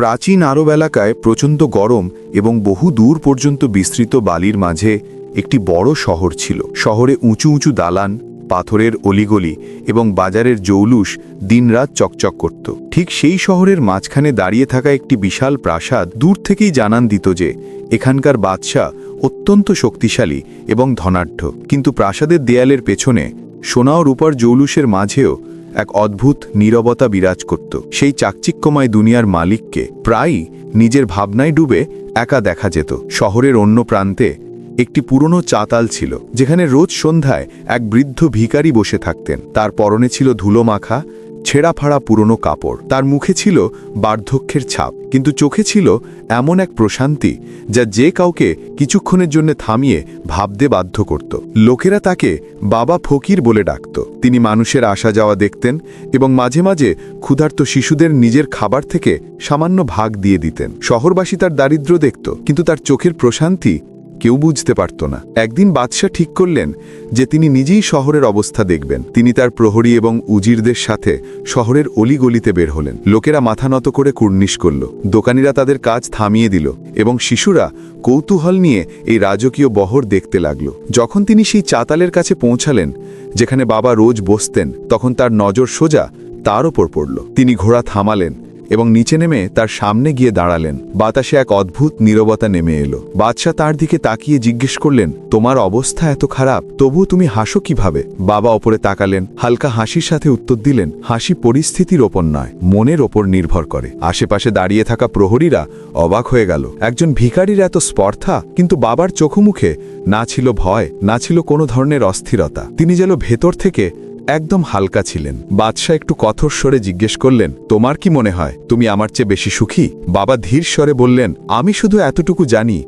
প্রাচীন আরব এলাকায় প্রচণ্ড গরম এবং বহু দূর পর্যন্ত বিস্তৃত বালির মাঝে একটি বড় শহর ছিল। শহরে উঁচু উঁচু দালান, পাথরের অলিগলি এবং বাজারের জৌলুস দিনরাত চকচক করত। ঠিক সেই শহরের মাঝখানে দাঁড়িয়ে থাকা একটি বিশাল প্রাসাদ দূর থেকেই জানান দিত যে, এখানকার বাদশাহ অত্যন্ত শক্তিশালী এবং ধনাঢ্য। কিন্তু প্রাসাদের দেয়ালের পেছনে সোনা ও রূপার জৌলুসের মাঝেও এক অদ্ভুত নীরবতা বিরাজ করত। সেই চাকচিক্যময় দুনিয়ার মালিককে প্রায়ই নিজের ভাবনায় ডুবে একা দেখা যেত। শহরের অন্য প্রান্তে একটি পুরনো চাতাল ছিল, যেখানে রোজ সন্ধ্যায় এক বৃদ্ধ ভিকারি বসে থাকতেন। তার পরনে ছিল ধুলো মাখা ছেঁড়া ফাড়া পুরনো কাপড়। তার মুখে ছিল বার্ধক্যের ছাপ, কিন্তু চোখে ছিল এমন এক প্রশান্তি যা যে কাউকে কিছুক্ষণের জন্য থামিয়ে ভাবতে বাধ্য করত। লোকেরা তাকে বাবা ফকির বলে ডাকত। তিনি মানুষের আসা যাওয়া দেখতেন এবং মাঝে মাঝে ক্ষুধার্ত শিশুদের নিজের খাবার থেকে সামান্য ভাগ দিয়ে দিতেন। শহরবাসী তার দারিদ্র্য দেখত, কিন্তু তার চোখের প্রশান্তি কেউ বুঝতে পারত না। একদিন বাদশাহ ঠিক করলেন যে তিনি নিজেই শহরের অবস্থা দেখবেন। তিনি তার প্রহরী এবং উজিরদের সাথে শহরের অলিগলিতে বের হলেন। লোকেরা মাথা নত করে কুর্নিশ করল। দোকানিরা তাদের কাজ থামিয়ে দিল এবং শিশুরা কৌতূহল নিয়ে এই রাজকীয় বহর দেখতে লাগল। যখন তিনি সেই চাতালের কাছে পৌঁছালেন, যেখানে বাবা রোজ বসতেন, তখন তার নজর সোজা তার ওপর পড়ল। তিনি ঘোড়া থামালেন এবং নিচে নেমে তার সামনে গিয়ে দাঁড়ালেন। বাতাসে এক অদ্ভুত নীরবতা নেমে এলো। বাদশাহ তার দিকে তাকিয়ে জিজ্ঞেস করলেন, তোমার অবস্থা এত খারাপ, তবুও তুমি হাসো কীভাবে? বাবা ওপরে তাকালেন, হালকা হাসির সাথে উত্তর দিলেন, হাসি পরিস্থিতির ওপর নয়, মনের ওপর নির্ভর করে। আশেপাশে দাঁড়িয়ে থাকা প্রহরীরা অবাক হয়ে গেল। একজন ভিখারির এত স্পর্ধা, কিন্তু বাবার চোখমুখে না ছিল ভয়, না ছিল কোনো ধরনের অস্থিরতা। তিনি যেন ভেতর থেকে একদম হালকা ছিলেন। বাদশাহ একটু কঠোর স্বরে জিজ্ঞেস করলেন, তোমার কি মনে হয়, তুমি আমার চেয়ে বেশি সুখী? বাবা ধীর স্বরে বললেন, আমি শুধু এতটুকু জানি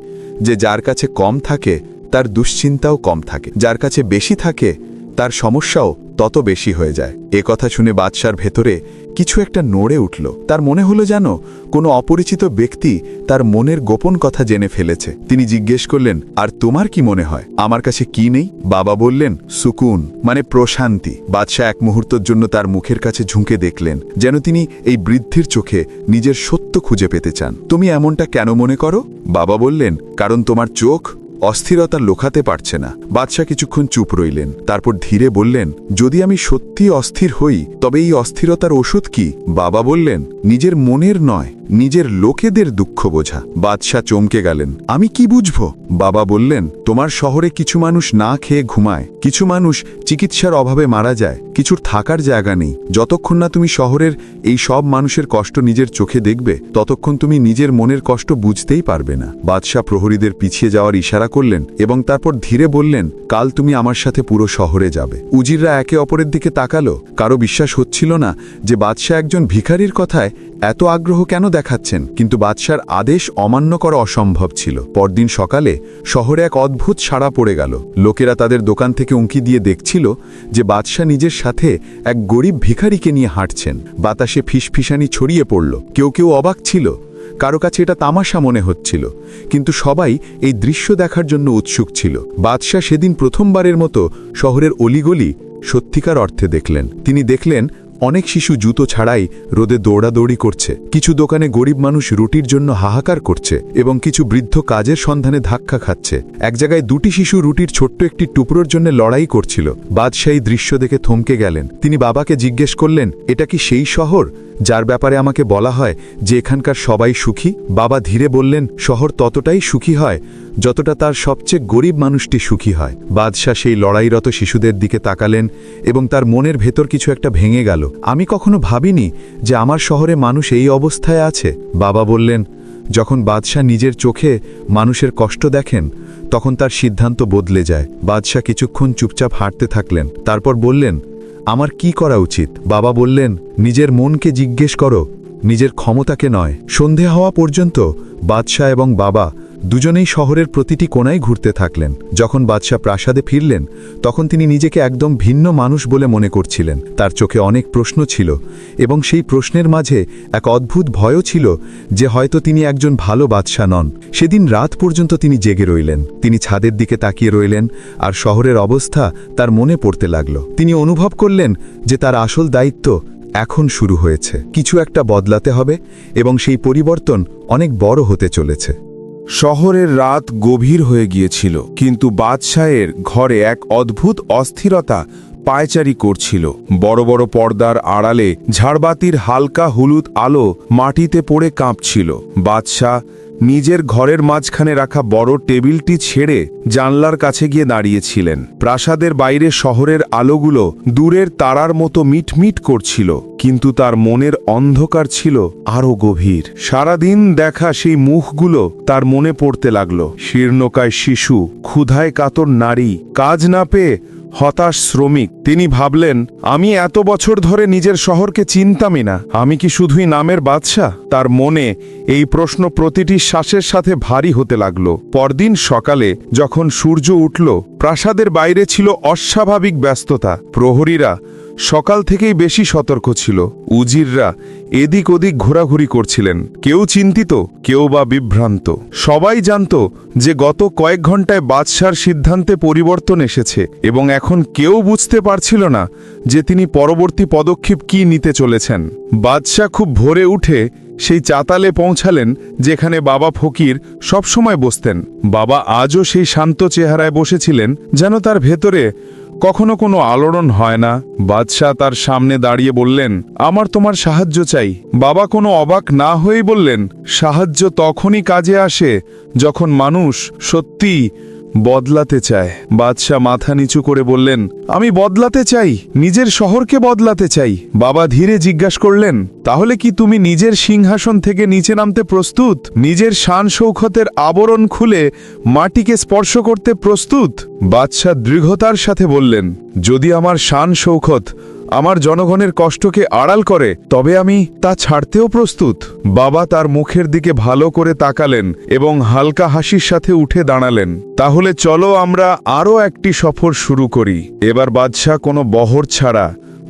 যে যার কাছে কম থাকে, তার দুশ্চিন্তাও কম থাকে। যার কাছে বেশি থাকে তার সমস্যাও তত বেশি হয়ে যায়। এ কথা শুনে বাদশার ভেতরে কিছু একটা নড়ে উঠল। তার মনে হলো যেন কোনো অপরিচিত ব্যক্তি তার মনের গোপন কথা জেনে ফেলেছে। তিনি জিজ্ঞেস করলেন, আর তোমার কি মনে হয়? আমার কাছে কি নেই? বাবা বললেন, সুকুন মানে প্রশান্তি। বাদশাহ এক মুহূর্তের জন্য তার মুখের কাছে ঝুঁকে দেখলেন, যেন তিনি এই বৃদ্ধির চোখে নিজের সত্য খুঁজে পেতে চান। তুমি এমনটা কেন মনে করো? বাবা বললেন, কারণ তোমার চোখ অস্থিরতা লোখাতে পারছে না। বাদশাহ কিছুক্ষণ চুপ রইলেন, তারপর ধীরে বললেন, যদি আমি সত্যি অস্থির হই, তবে এই অস্থিরতার ওষুধ কি? বাবা বললেন, নিজের মনের নয়। নিজের লোকেদের দুঃখ বোঝা। বাদশাহ চমকে গেলেন। আমি কি বুঝব? বাবা বললেন, তোমার শহরে কিছু মানুষ না খেয়ে ঘুমায়। কিছু মানুষ চিকিৎসার অভাবে মারা যায়। কিছুর থাকার জায়গা নেই। যতক্ষণ না তুমি শহরের এই সব মানুষের কষ্ট নিজের চোখে দেখবে, ততক্ষণ তুমি নিজের মনের কষ্ট বুঝতেই পারবে না। বাদশাহ প্রহরীদের পিছিয়ে যাওয়ার ইশারা করলেন এবং তারপর ধীরে বললেন, কাল তুমি আমার সাথে পুরো শহরে যাবে। উজিররা একে অপরের দিকে তাকালো। কারও বিশ্বাস হচ্ছিল না যে বাদশাহ একজন ভিখারির কথায় এত আগ্রহ কেন দেখাচ্ছেন, কিন্তু বাদশার আদেশ অমান্য করা অসম্ভব ছিল। পরদিন সকালে শহরে এক অদ্ভুত সাড়া পড়ে গেল। লোকেরা তাদের দোকান থেকে উঁকি দিয়ে দেখছিল যে বাদশাহ নিজের সাথে এক গরিব ভিখারিকে নিয়ে হাঁটছেন। বাতাসে ফিসফিসানি ছড়িয়ে পড়ল। কেউ কেউ অবাক ছিল। কারও কাছে এটা তামাশা মনে হচ্ছিল। কিন্তু সবাই এই দৃশ্য দেখার জন্য উৎসুক ছিল। বাদশাহ সেদিন প্রথমবারের মতো শহরের অলিগলি সত্যিকার অর্থে দেখলেন। তিনি দেখলেন অনেক শিশু জুতো ছাড়াই রোদে দৌড়াদৌড়ি করছে। কিছু দোকানে গরিব মানুষ রুটির জন্য হাহাকার করছে এবং কিছু বৃদ্ধ কাজের সন্ধানে ধাক্কা খাচ্ছে। এক জায়গায় দুটি শিশু রুটির ছোট্ট একটি টুকরোর জন্য লড়াই করছিল। বাদশাহী দৃশ্য দেখে থমকে গেলেন। তিনি বাবাকে জিজ্ঞেস করলেন, এটা কি সেই শহর? যার ব্যাপারে আমাকে বলা হয় যে এখানকার সবাই সুখী? বাবা ধীরে বললেন, শহর ততটাই সুখী হয় যতটা তার সবচেয়ে গরিব মানুষটি সুখী হয়। বাদশাহ সেই লড়াইরত শিশুদের দিকে তাকালেন এবং তার মনের ভেতর কিছু একটা ভেঙে গেল। আমি কখনো ভাবিনি যে আমার শহরে মানুষ এই অবস্থায় আছে। বাবা বললেন, যখন বাদশাহ নিজের চোখে মানুষের কষ্ট দেখেন, তখন তার সিদ্ধান্ত বদলে যায়। বাদশাহ কিছুক্ষণ চুপচাপ হাঁটতে থাকলেন, তারপর বললেন, আমার কি করা উচিত? বাবা বললেন, নিজের মনকে জিজ্ঞেস করো, নিজের ক্ষমতাকে নয়। সন্ধে হওয়া পর্যন্ত বাদশাহ এবং বাবা দুজনেই শহরের প্রতিটি কোনায় ঘুরতে থাকলেন। যখন বাদশাহ প্রাসাদে ফিরলেন, তখন তিনি নিজেকে একদম ভিন্ন মানুষ বলে মনে করছিলেন। তার চোখে অনেক প্রশ্ন ছিল এবং সেই প্রশ্নের মাঝে এক অদ্ভুত ভয়ও ছিল যে হয়তো তিনি একজন ভালো বাদশাহ নন। সেদিন রাত পর্যন্ত তিনি জেগে রইলেন। তিনি ছাদের দিকে তাকিয়ে রইলেন আর শহরের অবস্থা তার মনে পড়তে লাগল। তিনি অনুভব করলেন যে তার আসল দায়িত্ব এখন শুরু হয়েছে। কিছু একটা বদলাতে হবে এবং সেই পরিবর্তন অনেক বড় হতে চলেছে। শহরের রাত গভীর হয়ে গিয়েছিল, কিন্তু বাদশাহের ঘরে এক অদ্ভুত অস্থিরতা পায়চারি করছিল। বড় বড় পর্দার আড়ালে ঝাড়বাতির হালকা হলুদ আলো মাটিতে পড়ে কাঁপছিল। বাদশাহ নিজের ঘরের মাঝখানে রাখা বড় টেবিলটি ছেড়ে জানলার কাছে গিয়ে দাঁড়িয়েছিলেন। প্রাসাদের বাইরে শহরের আলোগুলো দূরের তারার মতো মিটমিট করছিল, কিন্তু তার মনের অন্ধকার ছিল আরও গভীর। সারাদিন দেখা সেই মুখগুলো তার মনে পড়তে লাগল। শীর্ণকায় শিশু, ক্ষুধায় কাতর নারী, কাজ না পেয়ে হতাশ শ্রমিক। তিনি ভাবলেন, আমি এত বছর ধরে নিজের শহরকে চিনতামই না। আমি কি শুধুই নামের বাদশাহ? তার মনে এই প্রশ্ন প্রতিটি শ্বাসের সাথে ভারী হতে লাগল। পরদিন সকালে যখন সূর্য উঠল, প্রাসাদের বাইরে ছিল অস্বাভাবিক ব্যস্ততা। প্রহরীরা সকাল থেকেই বেশি সতর্ক ছিল। উজিররা এদিক ওদিক ঘোরাঘুরি করছিলেন। কেউ চিন্তিত, কেউ বা বিভ্রান্ত। সবাই জানত যে গত কয়েক ঘন্টায় বাদশার সিদ্ধান্তে পরিবর্তন এসেছে এবং এখন কেউ বুঝতে পারছিল না যে তিনি পরবর্তী পদক্ষেপ কি নিতে চলেছেন। বাদশাহ খুব ভোরে উঠে সেই চাতালে পৌঁছালেন যেখানে বাবা ফকির সবসময় বসতেন। বাবা আজও সেই শান্ত চেহারায় বসেছিলেন যেন তার ভেতরে কখনো কোনো আলোড়ন হয় না। বাদশাহ তার সামনে দাঁড়িয়ে বললেন, আমার তোমার সাহায্য চাই। বাবা কোনো অবাক না হয়েই বললেন, সাহায্য তখনই কাজে আসে যখন মানুষ সত্যি বদলাতে চায়। বাদশাহ মাথা নিচু করে বললেন, আমি বদলাতে চাই, নিজের শহরকে বদলাতে চাই। বাবা ধীরে জিজ্ঞাসা করলেন, তাহলে কি তুমি নিজের সিংহাসন থেকে নিচে নামতে প্রস্তুত? নিজের শান সৌখতের আবরণ খুলে মাটিকে স্পর্শ করতে প্রস্তুত? বাদশাহ দৃঢ়তার সাথে বললেন, যদি আমার শান সৌখত আমার জনগণের কষ্টকে আড়াল করে, তবে আমি তা ছাড়তেও প্রস্তুত। বাবা তার মুখের দিকে ভালো করে তাকালেন এবং হালকা হাসির সাথে উঠে দাঁড়ালেন। তাহলে চলো আমরা আরও একটি সফর শুরু করি। এবার বাদশাহ কোনো বহর ছাড়া,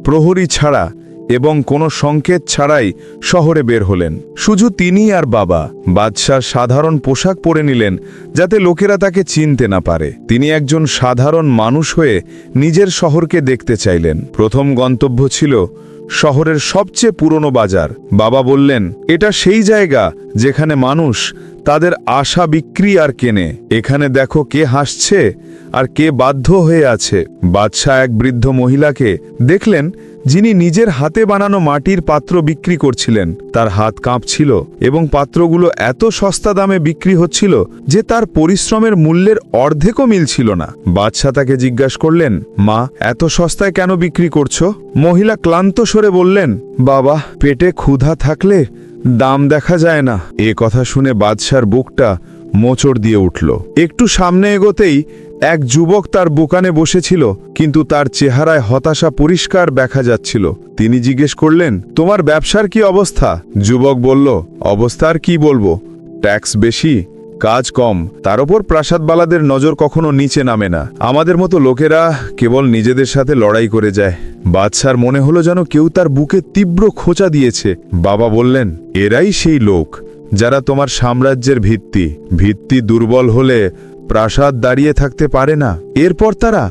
প্রহরী ছাড়া এবং কোনো সংকেত ছাড়াই শহরে বের হলেন। শুধু তিনি আর বাবা বাদশাহ সাধারণ পোশাক পরে নিলেন যাতে লোকেরা তাকে চিনতে না পারে। তিনি একজন সাধারণ মানুষ হয়ে নিজের শহরকে দেখতে চাইলেন। প্রথম গন্তব্য ছিল শহরের সবচেয়ে পুরনো বাজার। বাবা বললেন, এটা সেই জায়গা যেখানে মানুষ তাদের আশা বিক্রি আর কেনে। এখানে দেখো কে হাসছে আর কে বাধ্য হয়ে আছে। বাদশাহ এক বৃদ্ধ মহিলাকে দেখলেন যিনি নিজের হাতে বানানো মাটির পাত্র বিক্রি করছিলেন, তার হাত কাঁপছিল এবং পাত্রগুলো এত সস্তা দামে বিক্রি হচ্ছিল যে তার পরিশ্রমের মূল্যের অর্ধেকও মিলছিল না। বাদশাহ তাকে জিজ্ঞাসা করলেন, মা, এত সস্তায় কেন বিক্রি করছ? মহিলা ক্লান্ত সরে বললেন, বাবা, পেটে ক্ষুধা থাকলে দাম দেখা যায় না। এ কথা শুনে বাদশার বুকটা মোচড় দিয়ে উঠল। একটু সামনে এগোতেই এক যুবক তার বুকানে বসেছিল, কিন্তু তার চেহারায় হতাশা পরিষ্কার দেখা যাচ্ছিল। তিনি জিজ্ঞেস করলেন, তোমার ব্যবসার কি অবস্থা? যুবক বলল, অবস্থার কি বলব? ট্যাক্স বেশি, কাজ কম। তার ওপর প্রাসাদবালাদের নজর কখনো নিচে নামে না। আমাদের মতো লোকেরা কেবল নিজেদের সাথে লড়াই করে যায়। বাদশার মনে হলো যেন কেউ তার বুকে তীব্র খোঁচা দিয়েছে। বাবা বললেন, এরাই সেই লোক। যারা তোমার সাম্রাজ্যের ভিত্তি ভিত্তি দুর্বল হলে প্রাসাদ দাঁড়িয়ে থাকতে পারে না। এরপর তারা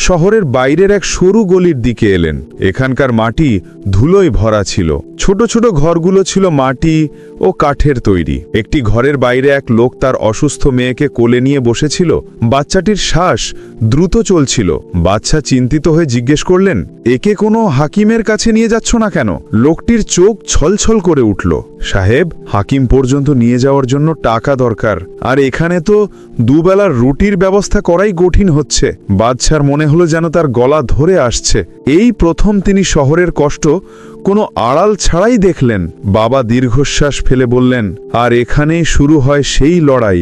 শহরের বাইরের এক সরু গলির দিকে এলেন। এখানকার মাটি ধুলোয় ভরা ছিল। ছোট ছোট ঘরগুলো ছিল মাটি ও কাঠের তৈরি। একটি ঘরের বাইরে এক লোক তার অসুস্থ মেয়েকে কোলে নিয়ে বসেছিল। বাচ্চাটির শ্বাস দ্রুত চলছিল। বাচ্চা চিন্তিত হয়ে জিজ্ঞেস করলেন, একে কোনো হাকিমের কাছে নিয়ে যাচ্ছ না কেন? লোকটির চোখ ছলছল করে উঠল। সাহেব, হাকিম পর্যন্ত নিয়ে যাওয়ার জন্য টাকা দরকার। আর এখানে তো দুবেলার রুটির ব্যবস্থা করাই কঠিন হচ্ছে। বাদশার মনে হলো যেন তার গলা ধরে আসছে। এই প্রথম তিনি শহরের কষ্ট কোনো আড়াল ছাড়াই দেখলেন। বাবা দীর্ঘশ্বাস ফেলে বললেন, আর এখানেই শুরু হয় সেই লড়াই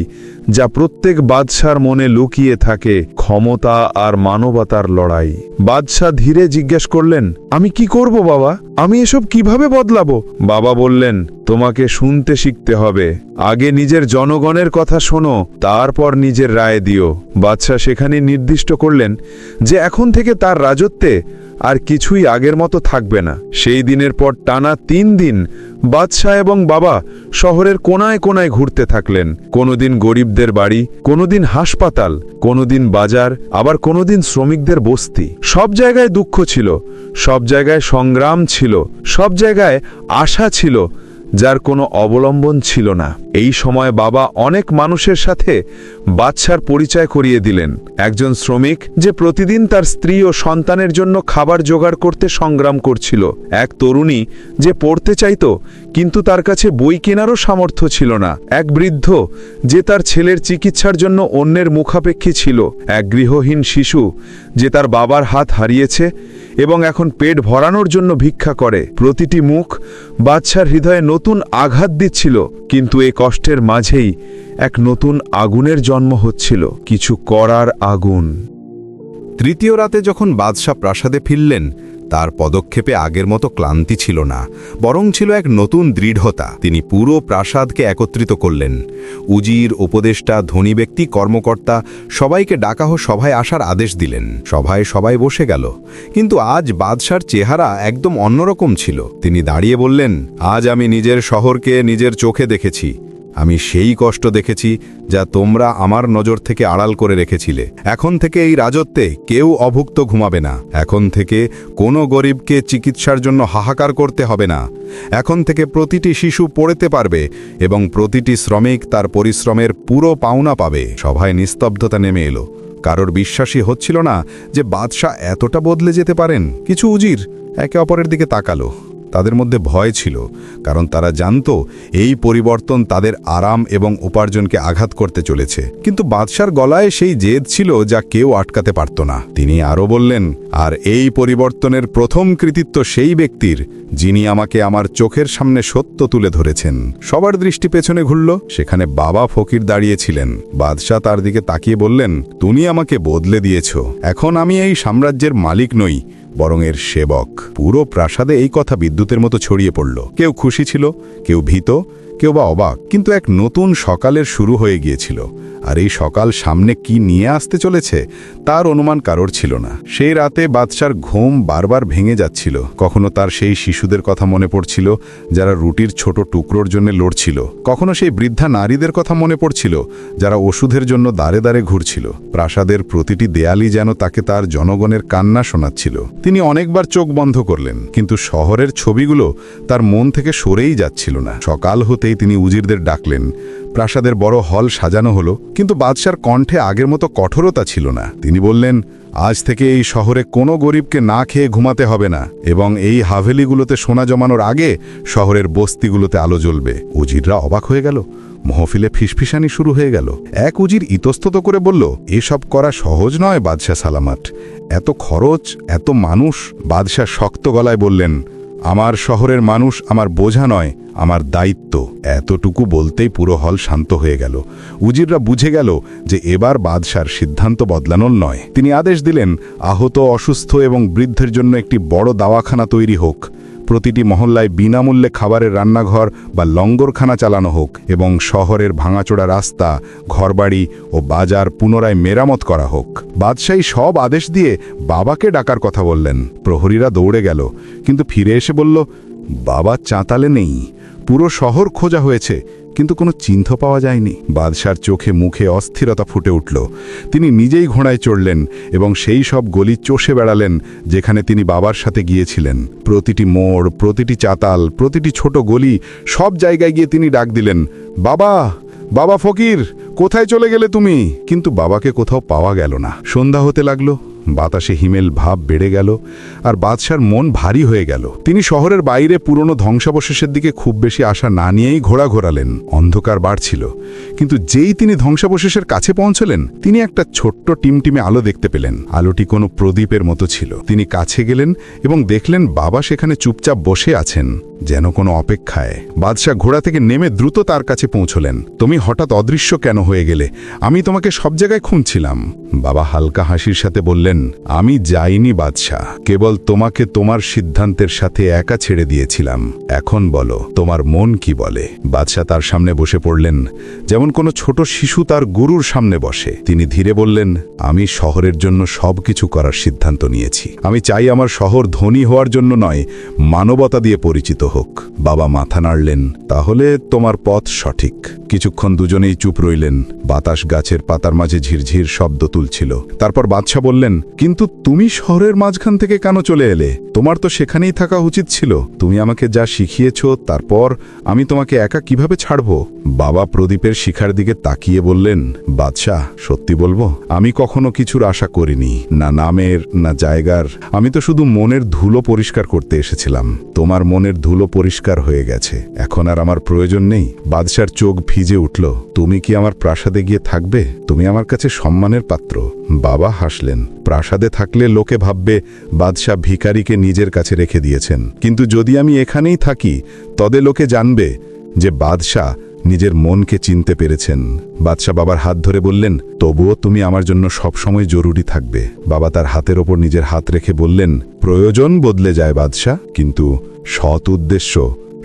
যা প্রত্যেক বাদশার মনে লুকিয়ে থাকে, ক্ষমতা আর মানবতার লড়াই। বাদশাহ ধীরে জিজ্ঞেস করলেন, আমি কি করব বাবা? আমি এসব কীভাবে বদলাবো? বাবা বললেন, তোমাকে শুনতে শিখতে হবে। আগে নিজের জনগণের কথা শোনো, তারপর নিজের রায় দিও। বাদশাহ সেখানে নির্দিষ্ট করলেন যে এখন থেকে তার রাজত্বে আর কিছুই আগের মতো থাকবে না। সেই দিনের পর টানা তিন দিন বাদশাহ এবং বাবা শহরের কোনায় কোনায় ঘুরতে থাকলেন। কোনোদিন গরিবদের বাড়ি, কোনোদিন হাসপাতাল, কোনোদিন বাজার, আবার কোনোদিন শ্রমিকদের বস্তি। সব জায়গায় দুঃখ ছিল, সব জায়গায় সংগ্রাম ছিল, সব জায়গায় আশা ছিল যার কোনো অবলম্বন ছিল না। এই সময় বাবা অনেক মানুষের সাথে বাচ্চার পরিচয় করিয়ে দিলেন। একজন শ্রমিক যে প্রতিদিন তার স্ত্রী ও সন্তানের জন্য খাবার জোগাড় করতে সংগ্রাম করছিল। এক তরুণী যে পড়তে চাইত, কিন্তু তার কাছে বই কেনারও সামর্থ্য ছিল না। এক বৃদ্ধ যে তার ছেলের চিকিৎসার জন্য অন্যের মুখাপেক্ষী ছিল। এক গৃহহীন শিশু যে তার বাবার হাত হারিয়েছে এবং এখন পেট ভরানোর জন্য ভিক্ষা করে। প্রতিটি মুখ বাচ্চার হৃদয়ে নতুন আঘাত দিচ্ছিল, কিন্তু এ কষ্টের মাঝেই এক নতুন আগুনের জন্ম হচ্ছিল, কিছু করার আগুন। তৃতীয় রাতে যখন বাদশাহ প্রাসাদে ফিরলেন তার পদক্ষেপে আগের মতো ক্লান্তি ছিল না, বরং ছিল এক নতুন দৃঢ়তা। তিনি পুরো প্রাসাদকে একত্রিত করলেন। উজির উপদেষ্টা, ধনী ব্যক্তি, কর্মকর্তা সবাইকে ডাকাহ সভায় আসার আদেশ দিলেন। সভায় সবাই বসে গেল। কিন্তু আজ বাদশার চেহারা একদম অন্যরকম ছিল। তিনি দাঁড়িয়ে বললেন, আজ আমি নিজের শহরকে নিজের চোখে দেখেছি। আমি সেই কষ্ট দেখেছি যা তোমরা আমার নজর থেকে আড়াল করে রেখেছিলে। এখন থেকে এই রাজত্বে কেউ অভুক্ত ঘুমাবে না। এখন থেকে কোনো গরিবকে চিকিৎসার জন্য হাহাকার করতে হবে না। এখন থেকে প্রতিটি শিশু পড়তে পারবে এবং প্রতিটি শ্রমিক তার পরিশ্রমের পুরো পাওনা পাবে। সভায় নিস্তব্ধতা নেমে এলো। কারোর বিশ্বাসই হচ্ছিল না যে বাদশাহ এতটা বদলে যেতে পারেন। কিছু উজির একে অপরের দিকে তাকালো। তাদের মধ্যে ভয় ছিল, কারণ তারা জানত এই পরিবর্তন তাদের আরাম এবং উপার্জনকে আঘাত করতে চলেছে। কিন্তু বাদশার গলায় সেই জেদ ছিল যা কেউ আটকাতে পারত না। তিনি আরও বললেন, আর এই পরিবর্তনের প্রথম কৃতিত্ব সেই ব্যক্তির, যিনি আমাকে আমার চোখের সামনে সত্য তুলে ধরেছেন। সবার দৃষ্টি পেছনে ঘুরল, সেখানে বাবা ফকির দাঁড়িয়েছিলেন। বাদশাহ তার দিকে তাকিয়ে বললেন, তুমি আমাকে বদলে দিয়েছ। এখন আমি এই সাম্রাজ্যের মালিক নই বরং এর সেবক। পুরো প্রাসাদে এই কথা বিদ্যুতের মতো ছড়িয়ে পড়ল। কেউ খুশি ছিল, কেউ ভীত, কেউ বা অবাক, কিন্তু এক নতুন সকালের শুরু হয়ে গিয়েছিল। আর এই সকাল সামনে কি নিয়ে আসতে চলেছে তার অনুমান কারোর ছিল না। সেই রাতে বাদশার ঘুম বারবার ভেঙে যাচ্ছিল। কখনো তার সেই শিশুদের কথা মনে পড়ছিল যারা রুটির ছোট টুকরোর জন্য লড়ছিল। কখনো সেই বৃদ্ধা নারীদের কথা মনে পড়ছিল যারা ওষুধের জন্য দাঁড়ে দাঁড়ে ঘুরছিল। প্রাসাদের প্রতিটি দেয়ালি যেন তাকে তার জনগণের কান্না শোনাচ্ছিল। তিনি অনেকবার চোখ বন্ধ করলেন, কিন্তু শহরের ছবিগুলো তার মন থেকে সরেই যাচ্ছিল না। সকাল হতেই তিনি উজিরদের ডাকলেন প্রাসাদের বড় হল সাজানো হলো, কিন্তু বাদশার কণ্ঠে আগের মতো কঠোরতা ছিল না। তিনি বললেন, আজ থেকে এই শহরে কোনো গরিবকে না খেয়ে ঘুমাতে হবে না, এবং এই হাভেলিগুলোতে সোনা জমানোর আগে শহরের বস্তিগুলোতে আলো জ্বলবে। উজিররা অবাক হয়ে গেল। মহফিলে ফিসফিসানি শুরু হয়ে গেল। এক উজির ইতস্তত করে বলল, এসব করা সহজ নয়, বাদশাহ সালামাট এত খরচ, এত মানুষ, বাদশাহ শক্ত গলায় বললেন আমার শহরের মানুষ আমার বোঝা নয়, আমার দায়িত্ব। এতটুকু বলতেই পুরো হল শান্ত হয়ে গেল। উজিররা বুঝে গেল যে এবার বাদশার সিদ্ধান্ত বদলানোর নয়। তিনি আদেশ দিলেন, আহত, অসুস্থ এবং বৃদ্ধের জন্য একটি বড় দাওয়াখানা তৈরি হোক। প্রতিটি মহল্লায় বিনামূল্যে খাবারের রান্নাঘর বা লঙ্গরখানা চালানো হোক এবং শহরের ভাঙাচোড়া রাস্তা, ঘরবাড়ি ও বাজার পুনরায় মেরামত করা হোক। বাদশাহী সব আদেশ দিয়ে বাবাকে ডাকার কথা বললেন। প্রহরীরা দৌড়ে গেল, কিন্তু ফিরে এসে বলল, বাবা চাঁতালে নেই। পুরো শহর খোঁজা হয়েছে। কিন্তু কোনো চিহ্ন পাওয়া যায়নি। বাদশার চোখে মুখে অস্থিরতা ফুটে উঠল। তিনি নিজেই ঘোড়ায় চড়লেন এবং সেই সব গলি চষে বেড়ালেন যেখানে তিনি বাবার সাথে গিয়েছিলেন। প্রতিটি মোড়, প্রতিটি চাতাল, প্রতিটি ছোট গলি, সব জায়গায় গিয়ে তিনি ডাক দিলেন, বাবা বাবা ফকির, কোথায় চলে গেলে তুমি? কিন্তু বাবাকে কোথাও পাওয়া গেল না। সন্ধ্যা হতে লাগল। বাতাসে হিমেল ভাব বেড়ে গেল আর বাদশার মন ভারী হয়ে গেল। তিনি শহরের বাইরে পুরনো ধ্বংসাবশেষের দিকে খুব বেশি আশা না নিয়েই ঘোড়া ঘোরালেন অন্ধকার বাড়ছিল। কিন্তু যেই তিনি ধ্বংসাবশেষের কাছে পৌঁছলেন, তিনি একটা ছোট্ট টিমটিমে আলো দেখতে পেলেন। আলোটি কোনো প্রদীপের মতো ছিল। তিনি কাছে গেলেন এবং দেখলেন বাবা সেখানে চুপচাপ বসে আছেন। যেন কোনো অপেক্ষায়। বাদশাহ ঘোড়া থেকে নেমে দ্রুত তার কাছে পৌঁছলেন। তুমি হঠাৎ অদৃশ্য কেন হয়ে গেলে? আমি তোমাকে সব জায়গায় খুঁজছিলাম। বাবা হালকা হাসির সাথে বললেন, আমি যাইনি বাদশাহ। কেবল তোমাকে তোমার সিদ্ধান্তের সাথে একা ছেড়ে দিয়েছিলাম। এখন বলো, তোমার মন কি বলে? বাদশাহ তার সামনে বসে পড়লেন। যেমন কোনো ছোট শিশু তার গুরুর সামনে বসে। তিনি ধীরে বললেন, আমি শহরের জন্য সবকিছু করার সিদ্ধান্ত নিয়েছি। আমি চাই আমার শহর ধনী হওয়ার জন্য নয়, মানবতা দিয়ে পরিচিত। হোক, বাবা মাথা নাড়লেন, তাহলে তোমার পথ সঠিক। কিছুক্ষণ দুজনেই চুপ রইলেন, বাতাস গাছের পাতার মাঝে ঝিরঝির শব্দ তুলছিল। তারপর বাদশাহ বললেন, কিন্তু তুমি শহরের মাঝখান থেকে কেন চলে এলে? তোমার তো সেখানেই থাকা উচিত ছিল। তুমি আমাকে যা শিখিয়েছ, তারপর আমি তোমাকে একা কীভাবে ছাড়ব? বাবা প্রদীপের শিখার দিকে তাকিয়ে বললেন, বাদশাহ, সত্যি বলব, আমি কখনো কিছুর আশা করিনি, না নামের, না জায়গার। আমি তো শুধু মনের ধুলো পরিষ্কার করতে এসেছিলাম। তোমার মনের ধুলো পরিষ্কার হয়ে গেছে। এখন আর আমার প্রয়োজন নেই। বাদশার চোখ ভিজে উঠল। তুমি কি আমার প্রাসাদে গিয়ে থাকবে? তুমি আমার কাছে সম্মানের পাত্র। বাবা হাসলেন। প্রাসাদে থাকলে লোকে ভাববে, বাদশাহ ভিকারিকে নিজের কাছে রেখে দিয়েছেন। কিন্তু যদি আমি এখানেই থাকি তদে লোকে জানবে যে বাদশাহ নিজের মনকে চিনতে পেরেছেন। বাদশাহ বাবার হাত ধরে বললেন, তবুও তুমি আমার জন্য সবসময় জরুরি থাকবে। বাবা তার হাতের ওপর নিজের হাত রেখে বললেন, প্রয়োজন বদলে যায় বাদশাহ, কিন্তু সৎ উদ্দেশ্য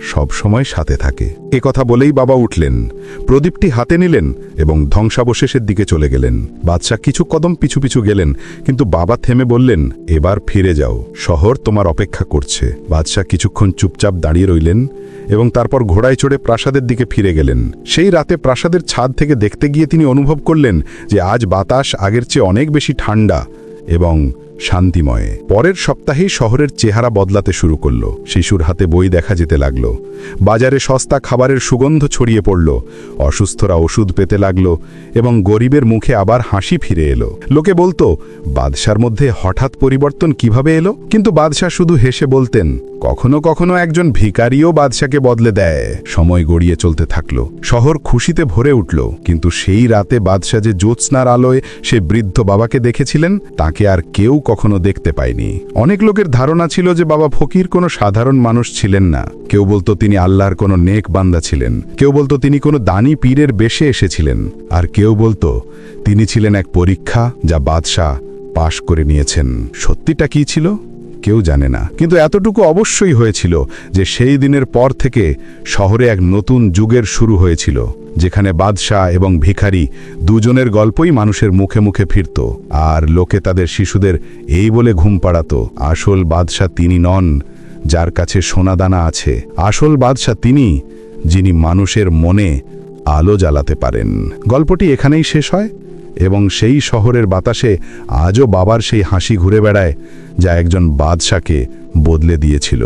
সবসময় সাথে থাকে। এ কথা বলেই বাবা উঠলেন, প্রদীপটি হাতে নিলেন এবং ধ্বংসাবশেষের দিকে চলে গেলেন। বাদশাহ কিছু কদম পিছু পিছু গেলেন, কিন্তু বাবা থেমে বললেন, এবার ফিরে যাও, শহর তোমার অপেক্ষা করছে। বাদশাহ কিছুক্ষণ চুপচাপ দাঁড়িয়ে রইলেন এবং তারপর ঘোড়ায় চড়ে প্রাসাদের দিকে ফিরে গেলেন। সেই রাতে প্রাসাদের ছাদ থেকে দেখতে গিয়ে তিনি অনুভব করলেন যে আজ বাতাস আগের চেয়ে অনেক বেশি ঠান্ডা এবং শান্তিময়ে। পরের সপ্তাহেই শহরের চেহারা বদলাতে শুরু করল। শিশুর হাতে বই দেখা যেতে লাগল। বাজারে সস্তা খাবারের সুগন্ধ ছড়িয়ে পড়ল। অসুস্থরা ওষুধ পেতে লাগল এবং গরিবের মুখে আবার হাসি ফিরে এলো। লোকে বলতো, বাদশার মধ্যে হঠাৎ পরিবর্তন কীভাবে এলো? কিন্তু বাদশাহ শুধু হেসে বলতেন, কখনো কখনো একজন ভিকারিও বাদশাকে বদলে দেয়। সময় গড়িয়ে চলতে থাকল। শহর খুশিতে ভরে উঠল। কিন্তু সেই রাতে বাদশাহ যে জ্যোৎস্নার আলোয় সে বৃদ্ধ বাবাকে দেখেছিলেন, তাকে আর কেউ কখনো দেখতে পায়নি অনেক লোকের ধারণা ছিল যে বাবা ফকির কোনো সাধারণ মানুষ ছিলেন না। কেউ বলতো তিনি আল্লাহর কোনো নেক বান্দা ছিলেন। কেউ বলতো তিনি কোনো দানি পীরের বেশে এসেছিলেন। আর কেউ বলতো তিনি ছিলেন এক পরীক্ষা যা বাদশাহ পাশ করে নিয়েছেন। সত্যিটা কি ছিল? কেউ জানে না। কিন্তু এতটুকু অবশ্যই হয়েছিল যে সেই দিনের পর থেকে শহরে এক নতুন যুগের শুরু হয়েছিল। যেখানে বাদশাহ এবং ভিখারি দুজনের গল্পই মানুষের মুখে মুখে ফিরত, আর লোকে তাদের শিশুদের এই বলে ঘুম পাড়াত, আসল বাদশাহ তিনি নন, যার কাছে সোনাদানা আছে। আসল বাদশাহ তিনি, যিনি মানুষের মনে আলো জ্বালাতে পারেন। গল্পটি এখানেই শেষ হয়, এবং সেই শহরের বাতাসে আজও বাবার সেই হাসি ঘুরে বেড়ায়, যা একজন বাদশাকে বদলে দিয়েছিল।